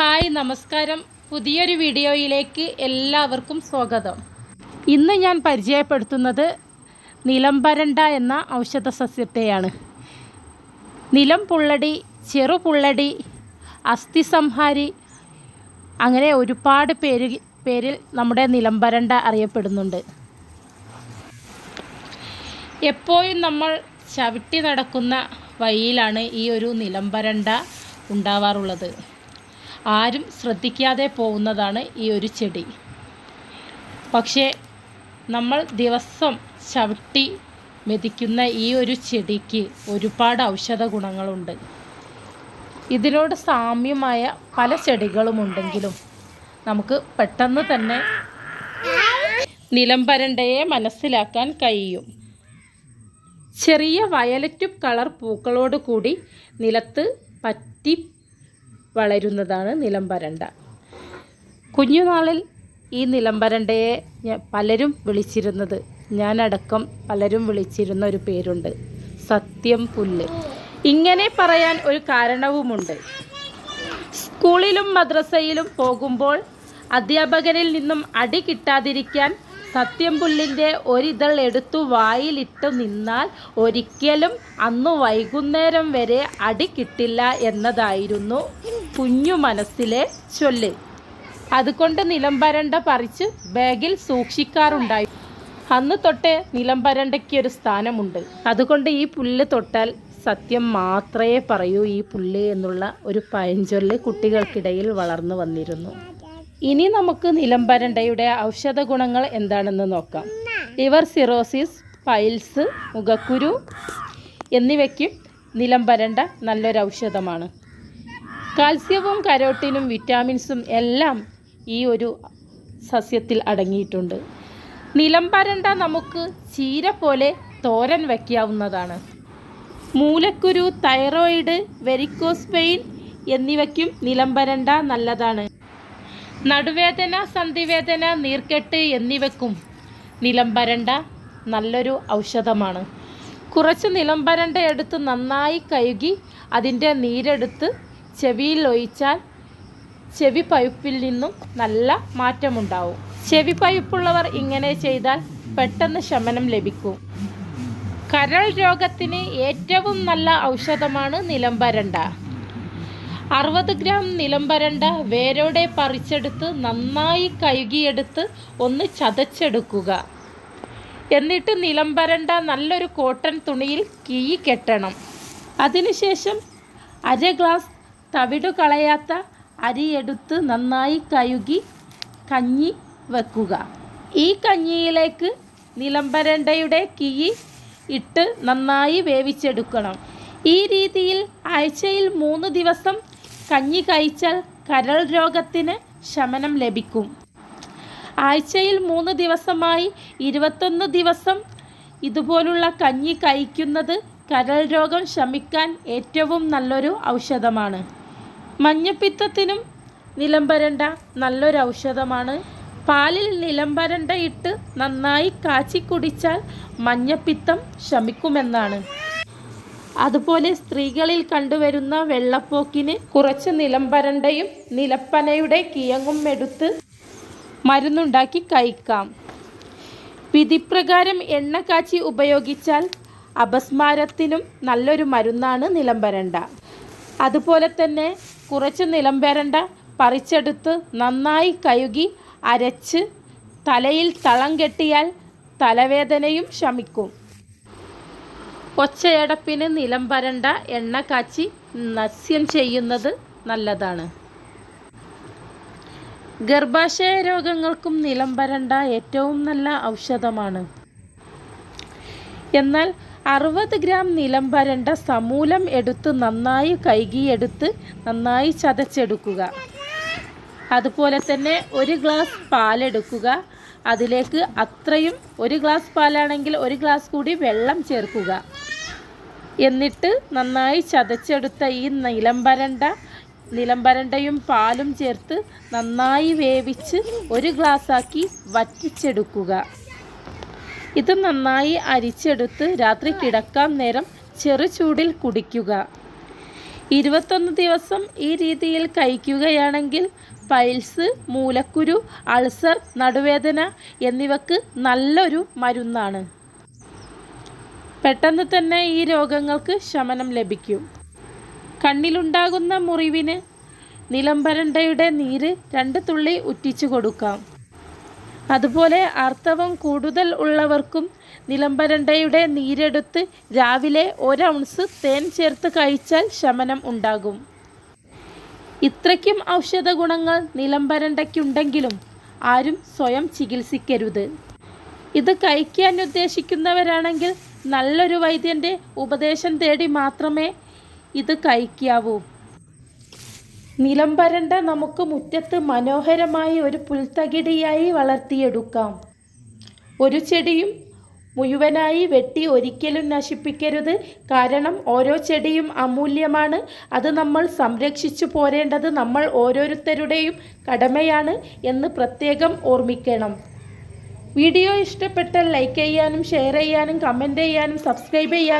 Hi നമസ്കാരം. പുതിയൊരു വീഡിയോയിലേക്ക് എല്ലാവർക്കും സ്വാഗതം. ഇന്ന് ഞാൻ പരിചയപ്പെടുത്തുന്നത് നിലംപരണ്ട എന്ന ഔഷധ സസ്യത്തെയാണ് നിലം പുള്ളടി ചെറുപുള്ളടി അസ്ഥിസംഹാരി അസ്ഥി സംഹാരി അങ്ങനെ ഒരുപാട് പേര് പേരിൽ നമ്മുടെ നിലംപരണ്ട അറിയപ്പെടുന്നുണ്ട്. എപ്പോഴും നമ്മൾ ചവിട്ടി നടക്കുന്ന വഴിയിലാണ് ഈ ഒരു നിലംപരണ്ട ഉണ്ടാവാറുള്ളത്. ആരും ശ്രദ്ധിക്കാതെ പോകുന്നതാണ് ഈ ഒരു ചെടി. പക്ഷേ നമ്മൾ ദിവസം ചവിട്ടി മെതിക്കുന്ന ഈ ഒരു ചെടിക്ക് ഒരുപാട് ഔഷധ ഗുണങ്ങളുണ്ട്. ഇതിനോട് സാമ്യമായ പല ചെടികളുമുണ്ടെങ്കിലും നമുക്ക് പെട്ടെന്ന് തന്നെ നിലംപരണ്ടയെ മനസ്സിലാക്കാൻ കഴിയും. ചെറിയ വയലറ്റ് കളർ പൂക്കളോട് കൂടി നിലത്ത് പറ്റി വളരുന്നതാണ് നിലംപരണ്ട കുഞ്ഞുനാളിൽ ഈ നിലംപരണ്ടയെ പലരും വിളിച്ചിരുന്നത്. ഞാനടക്കം പലരും വിളിച്ചിരുന്ന ഒരു പേരുണ്ട്. സത്യം പുല്ല്. ഇങ്ങനെ പറയാൻ ഒരു കാരണവുമുണ്ട്. സ്കൂളിലും മദ്രസയിലും പോകുമ്പോൾ അധ്യാപകരിൽ നിന്നും അടി കിട്ടാതിരിക്കാൻ സത്യം പുല്ലിന്റെ ഒരിതൾ എടുത്തു വായിലിട്ട് നിന്നാൽ ഒരിക്കലും അന്ന് വൈകുന്നേരം വരെ അടി കിട്ടില്ല എന്നതായിരുന്നു കുഞ്ഞു മനസ്സിലെ ചൊല്ല്. അതുകൊണ്ട് നിലംപരണ്ട പറിച്ച് ബാഗിൽ സൂക്ഷിക്കാറുണ്ടായി. അന്ന് തൊട്ടേ നിലംപരണ്ടയ്ക്ക് ഒരു സ്ഥാനമുണ്ട്. അതുകൊണ്ട് ഈ പുല്ല് തൊട്ടാൽ സത്യം മാത്രമേ പറയൂ ഈ പുല്ല് എന്നുള്ള ഒരു പഴഞ്ചൊല്ല് കുട്ടികൾക്കിടയിൽ വളർന്നു വന്നിരുന്നു. ഇനി നമുക്ക് നിലംപരണ്ടയുടെ ഔഷധ ഗുണങ്ങൾ എന്താണെന്ന് നോക്കാം. ലിവർ സിറോസിസ് പൈൽസ് മുഖക്കുരു എന്നിവയ്ക്കും നിലംപരണ്ട നല്ലൊരു ഔഷധമാണ്. കാൽസ്യവും കരോട്ടിനും വിറ്റാമിൻസും എല്ലാം ഈ ഒരു സസ്യത്തിൽ അടങ്ങിയിട്ടുണ്ട്. നിലംപരണ്ട നമുക്ക് ചീര പോലെ തോരൻ വയ്ക്കാവുന്നതാണ്. മൂലക്കുരു തൈറോയിഡ് വെരിക്കോസ് പെയിൻ എന്നിവയ്ക്കും നിലംപരണ്ട നല്ലതാണ്. നടുവേദന സന്ധിവേദന നീർക്കെട്ട് എന്നിവയ്ക്കും നിലംപരണ്ട നല്ലൊരു ഔഷധമാണ്. കുറച്ച് നിലംപരണ്ട എടുത്ത് നന്നായി കഴുകി അതിന്റെ നീരെടുത്ത് ചെവിയിൽ ഒഴിച്ചാൽ ചെവി പഴുപ്പിൽ നിന്നും നല്ല മാറ്റമുണ്ടാവും. ചെവി പഴുപ്പുള്ളവർ ഇങ്ങനെ ചെയ്താൽ പെട്ടെന്ന് ശമനം ലഭിക്കും. കരൾ രോഗത്തിന് ഏറ്റവും നല്ല ഔഷധമാണ് നിലംബരണ്ട. അറുപത് ഗ്രാം നിലംബരണ്ട വേരോടെ പറിച്ചെടുത്ത് നന്നായി കഴുകിയെടുത്ത് ഒന്ന് ചതച്ചെടുക്കുക. എന്നിട്ട് നിലംബരണ്ട നല്ലൊരു കോട്ടൺ തുണിയിൽ കീ കെട്ടണം. അതിനുശേഷം അര ഗ്ലാസ് തവിടു കളയാത്ത അരിയെടുത്ത് നന്നായി കഴുകി കഞ്ഞി വെക്കുക. ഈ കഞ്ഞിയിലേക്ക് നിലമ്പരണ്ടയുടെ കിഴി ഇട്ട് നന്നായി വേവിച്ചെടുക്കണം. ഈ രീതിയിൽ ആഴ്ചയിൽ മൂന്ന് ദിവസം കഞ്ഞി കഴിച്ചാൽ കരൾ രോഗത്തിന് ശമനം ലഭിക്കും. ആഴ്ചയിൽ മൂന്ന് ദിവസമായി ഇരുപത്തൊന്ന് ദിവസം ഇതുപോലുള്ള കഞ്ഞി കഴിക്കുന്നത് കരൾ രോഗം ശമിക്കാൻ ഏറ്റവും നല്ലൊരു ഔഷധമാണ്. മഞ്ഞപ്പിത്തത്തിനും നിലംബരണ്ട നല്ലൊരു ഔഷധമാണ്. പാലിൽ നിലംബരണ്ട ഇട്ട് നന്നായി കാച്ചി കുടിച്ചാൽ മഞ്ഞപ്പിത്തം ശമിക്കുമെന്നാണ്. അതുപോലെ സ്ത്രീകളിൽ കണ്ടുവരുന്ന വെള്ളപ്പോക്കിന് കുറച്ച് നിലംബരണ്ടയും നിലപ്പനയുടെ കിയങ്ങും എടുത്ത് മരുന്നുണ്ടാക്കി കഴിക്കാം. വിധിപ്രകാരം എണ്ണ കാച്ചി ഉപയോഗിച്ചാൽ അപസ്മാരത്തിനും നല്ലൊരു മരുന്നാണ് നിലംബരണ്ട. അതുപോലെ തന്നെ കുറച്ച് നിലംപരണ്ട പറിച്ചെടുത്ത് നന്നായി കഴുകി അരച്ച് തലയിൽ തളം കെട്ടിയാൽ തലവേദനയും ശമിക്കും. ഒച്ചയടപ്പിന് നിലംപരണ്ട എണ്ണ കാച്ചി നസ്യം ചെയ്യുന്നത് നല്ലതാണ്. ഗർഭാശയ രോഗങ്ങൾക്കും നിലംപരണ്ട ഏറ്റവും നല്ല ഔഷധമാണ്. എന്നാൽ അറുപത് ഗ്രാം നിലം വരണ്ട സമൂലം എടുത്ത് നന്നായി കഴുകിയെടുത്ത് നന്നായി ചതച്ചെടുക്കുക. അതുപോലെ തന്നെ ഒരു ഗ്ലാസ് പാലെടുക്കുക. അതിലേക്ക് അത്രയും ഒരു ഗ്ലാസ് പാലാണെങ്കിൽ ഒരു ഗ്ലാസ് കൂടി വെള്ളം ചേർക്കുക. എന്നിട്ട് നന്നായി ചതച്ചെടുത്ത ഈ നിലം വരണ്ട നിലം വരണ്ടയും പാലും ചേർത്ത് നന്നായി വേവിച്ച് ഒരു ഗ്ലാസ്സാക്കി വറ്റിച്ചെടുക്കുക. ഇത് നന്നായി അരിച്ചെടുത്ത് രാത്രി കിടക്കാൻ നേരം ചെറുചൂടിൽ കുടിക്കുക. ഇരുപത്തൊന്ന് ദിവസം ഈ രീതിയിൽ കഴിക്കുകയാണെങ്കിൽ പൈൽസ് മൂലക്കുരു അൾസർ നടുവേദന എന്നിവക്ക് നല്ലൊരു മരുന്നാണ്. പെട്ടെന്ന് തന്നെ ഈ രോഗങ്ങൾക്ക് ശമനം ലഭിക്കും. കണ്ണിലുണ്ടാകുന്ന മുറിവിന് നിലംബരണ്ടയുടെ നീര് രണ്ട് തുള്ളി ഉറ്റിച്ചു കൊടുക്കാം. അതുപോലെ ആർത്തവം കൂടുതൽ ഉള്ളവർക്കും നിലമ്പരണ്ടയുടെ നീരെടുത്ത് രാവിലെ ഒരൗൺസ് തേൻ ചേർത്ത് കഴിച്ചാൽ ശമനം ഉണ്ടാകും. ഇത്രയ്ക്കും ഔഷധ ഗുണങ്ങൾ നിലംബരണ്ടയ്ക്കുണ്ടെങ്കിലും ആരും സ്വയം ചികിത്സിക്കരുത്. ഇത് കഴിക്കാൻ ഉദ്ദേശിക്കുന്നവരാണെങ്കിൽ നല്ലൊരു വൈദ്യന്റെ ഉപദേശം തേടി മാത്രമേ ഇത് കഴിക്കാവൂ. നിലംപരണ്ട നമുക്ക് മുറ്റത്ത് മനോഹരമായി ഒരു പുൽത്തകിടിയായി വളർത്തിയെടുക്കാം. ഒരു ചെടിയും മുഴുവനായി വെട്ടി ഒരിക്കലും നശിപ്പിക്കരുത്. കാരണം ഓരോ ചെടിയും അമൂല്യമാണ്. അത് നമ്മൾ സംരക്ഷിച്ചു പോരേണ്ടത് നമ്മൾ ഓരോരുത്തരുടെയും കടമയാണ് എന്ന് പ്രത്യേകം ഓർമ്മിക്കണം. വീഡിയോ ഇഷ്ടപ്പെട്ടാൽ ലൈക്ക് ചെയ്യാനും ഷെയർ ചെയ്യാനും കമന്റ് ചെയ്യാനും സബ്സ്ക്രൈബ് ചെയ്യാനും